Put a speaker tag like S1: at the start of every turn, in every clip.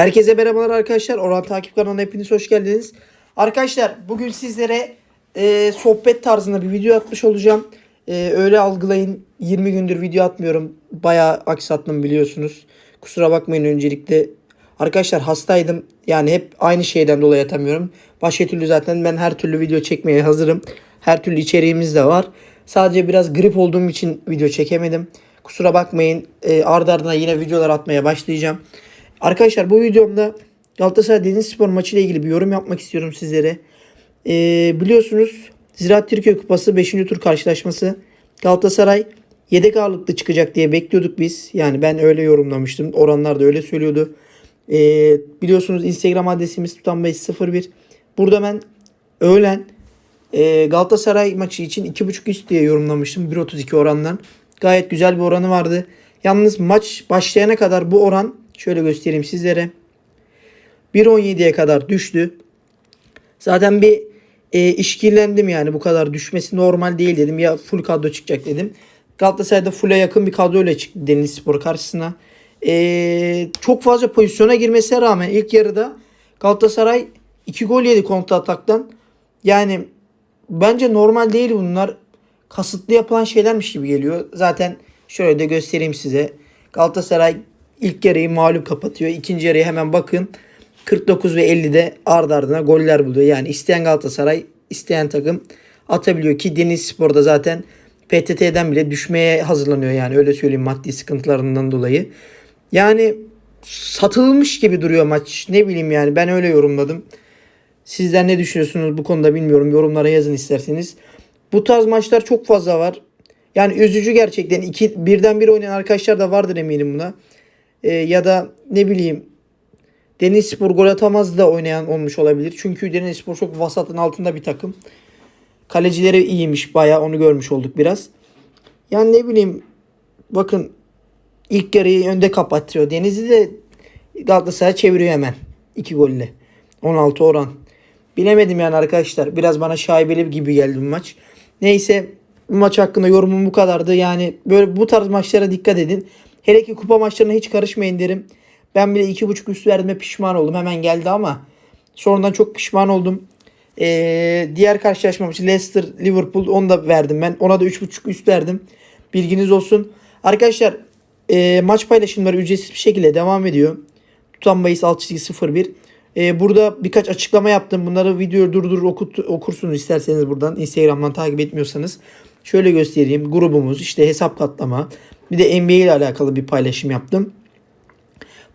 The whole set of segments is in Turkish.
S1: Herkese merhabalar arkadaşlar. Orhan Takip kanalına hepiniz hoş geldiniz. Arkadaşlar bugün sizlere e, sohbet tarzında bir video atmış olacağım. E, öyle algılayın. 20 gündür video atmıyorum. Bayağı aksattım biliyorsunuz. Kusura bakmayın öncelikle. Arkadaşlar hastaydım. Yani hep aynı şeyden dolayı atamıyorum. Başka türlü zaten ben her türlü video çekmeye hazırım. Her türlü içeriğimiz de var. Sadece biraz grip olduğum için video çekemedim. Kusura bakmayın. E, ardı ardına yine videolar atmaya başlayacağım. Arkadaşlar bu videomda Galatasaray Denizspor maçı ile ilgili bir yorum yapmak istiyorum sizlere. Ee, biliyorsunuz Ziraat Türkiye Kupası 5. tur karşılaşması Galatasaray yedek ağırlıklı çıkacak diye bekliyorduk biz. Yani ben öyle yorumlamıştım. Oranlar da öyle söylüyordu. Ee, biliyorsunuz Instagram adresimiz tutanbase01. Burada ben öğlen e, Galatasaray maçı için 2.5 üst diye yorumlamıştım. 1.32 orandan. Gayet güzel bir oranı vardı. Yalnız maç başlayana kadar bu oran şöyle göstereyim sizlere. 1.17'ye kadar düştü. Zaten bir e, işkillendim yani bu kadar düşmesi normal değil dedim. Ya full kadro çıkacak dedim. Galatasaray'da full'e yakın bir kadroyla çıktı Denizlispor karşısına. E, çok fazla pozisyona girmesine rağmen ilk yarıda Galatasaray 2 gol yedi kontra ataktan. Yani bence normal değil bunlar. Kasıtlı yapılan şeylermiş gibi geliyor. Zaten şöyle de göstereyim size. Galatasaray ilk yarıyı mağlup kapatıyor. İkinci yarıya hemen bakın. 49 ve 50'de ard ardına goller buluyor. Yani isteyen Galatasaray, isteyen takım atabiliyor ki Deniz Spor'da zaten PTT'den bile düşmeye hazırlanıyor yani öyle söyleyeyim maddi sıkıntılarından dolayı. Yani satılmış gibi duruyor maç. Ne bileyim yani ben öyle yorumladım. Sizler ne düşünüyorsunuz bu konuda bilmiyorum. Yorumlara yazın isterseniz. Bu tarz maçlar çok fazla var. Yani üzücü gerçekten. iki, birden bir oynayan arkadaşlar da vardır eminim buna. Ee, ya da ne bileyim Denizspor gol atamaz da oynayan olmuş olabilir. Çünkü Denizspor çok vasatın altında bir takım. Kalecileri iyiymiş baya onu görmüş olduk biraz. Yani ne bileyim bakın ilk yarıyı önde kapatıyor. Denizli de Galatasaray çeviriyor hemen. 2 golle. 16 oran. Bilemedim yani arkadaşlar. Biraz bana şaibeli gibi geldi bu maç. Neyse bu maç hakkında yorumum bu kadardı. Yani böyle bu tarz maçlara dikkat edin. Hele ki kupa maçlarına hiç karışmayın derim. Ben bile 2.5 üst verdiğime pişman oldum. Hemen geldi ama sonradan çok pişman oldum. Ee, diğer karşılaşma maçı Leicester Liverpool onu da verdim ben. Ona da 3.5 üst verdim. Bilginiz olsun. Arkadaşlar e, maç paylaşımları ücretsiz bir şekilde devam ediyor. Tutan bahis alt çizgi 01. E, burada birkaç açıklama yaptım. Bunları videoyu durdur okut, okursunuz isterseniz buradan. Instagram'dan takip etmiyorsanız. Şöyle göstereyim. Grubumuz işte hesap katlama. Bir de NBA ile alakalı bir paylaşım yaptım.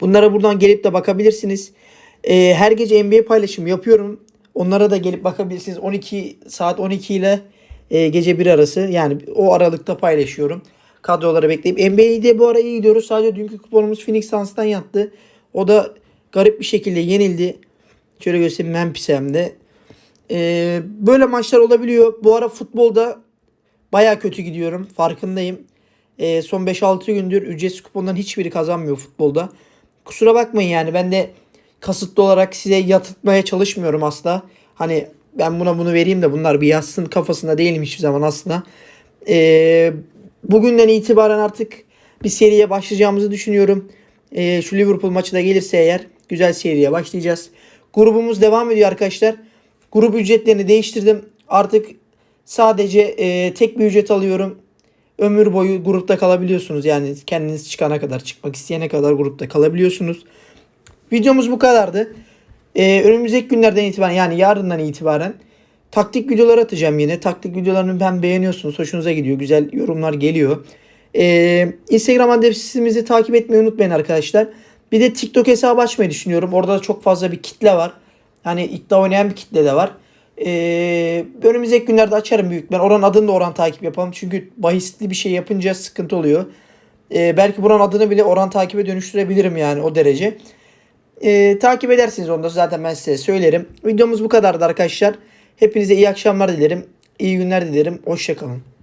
S1: Bunlara buradan gelip de bakabilirsiniz. Ee, her gece NBA paylaşımı yapıyorum. Onlara da gelip bakabilirsiniz. 12 saat 12 ile e, gece 1 arası yani o aralıkta paylaşıyorum. Kadroları bekleyip NBA'de bu ara iyi gidiyoruz. Sadece dünkü kuponumuz Phoenix Suns'tan yattı. O da garip bir şekilde yenildi. Şöyle göstereyim Memphis'e hem de. Ee, böyle maçlar olabiliyor. Bu ara futbolda baya kötü gidiyorum. Farkındayım. Ee, son 5-6 gündür ücretsiz kupondan hiçbiri kazanmıyor futbolda. Kusura bakmayın yani ben de kasıtlı olarak size yatırtmaya çalışmıyorum asla. Hani ben buna bunu vereyim de bunlar bir yazsın kafasında değilim hiçbir zaman aslında. Ee, bugünden itibaren artık bir seriye başlayacağımızı düşünüyorum. Ee, şu Liverpool maçı da gelirse eğer güzel seriye başlayacağız. Grubumuz devam ediyor arkadaşlar. Grup ücretlerini değiştirdim. Artık sadece e, tek bir ücret alıyorum ömür boyu grupta kalabiliyorsunuz. Yani kendiniz çıkana kadar, çıkmak isteyene kadar grupta kalabiliyorsunuz. Videomuz bu kadardı. Ee, önümüzdeki günlerden itibaren yani yarından itibaren taktik videolar atacağım yine. Taktik videolarını ben beğeniyorsunuz. Hoşunuza gidiyor. Güzel yorumlar geliyor. Ee, Instagram adresimizi takip etmeyi unutmayın arkadaşlar. Bir de TikTok hesabı açmayı düşünüyorum. Orada da çok fazla bir kitle var. Yani iddia oynayan bir kitle de var. Ee, önümüzdeki günlerde açarım büyük ben. Oranın adını da oran takip yapalım. Çünkü bahisli bir şey yapınca sıkıntı oluyor. Ee, belki buranın adını bile oran takibe dönüştürebilirim yani o derece. Ee, takip edersiniz onu da zaten ben size söylerim. Videomuz bu kadardı arkadaşlar. Hepinize iyi akşamlar dilerim. İyi günler dilerim. Hoşçakalın.